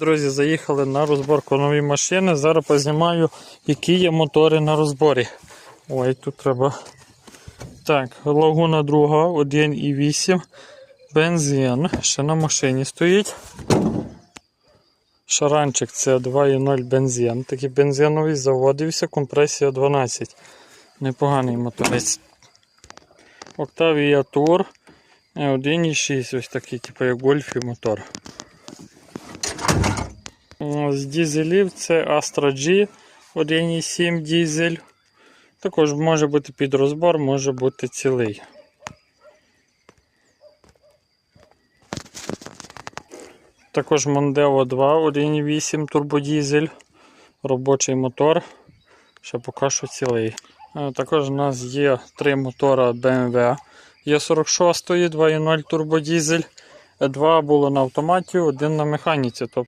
Друзі, заїхали на розборку нової машини. Зараз познімаю, які є мотори на розборі. Ой, тут треба. Так, лагуна друга 1,8. Бензин. Ще на машині стоїть. Шаранчик це 2,0 бензин. Такий бензиновий заводився, компресія 12. Непоганий моторець. Octavia Tour 1,6. Ось такий, типу як гольф мотор. З дізелів це Astra G 1,7 дізель. Також може бути під розбор, може бути цілий. Також Mondeo 2 1,8 турбодізель, робочий мотор. Ще поки що цілий. Також у нас є три мотора BMW. Є 46 2.0 турбодізель. Два було на автоматі, один на механіці. Тобто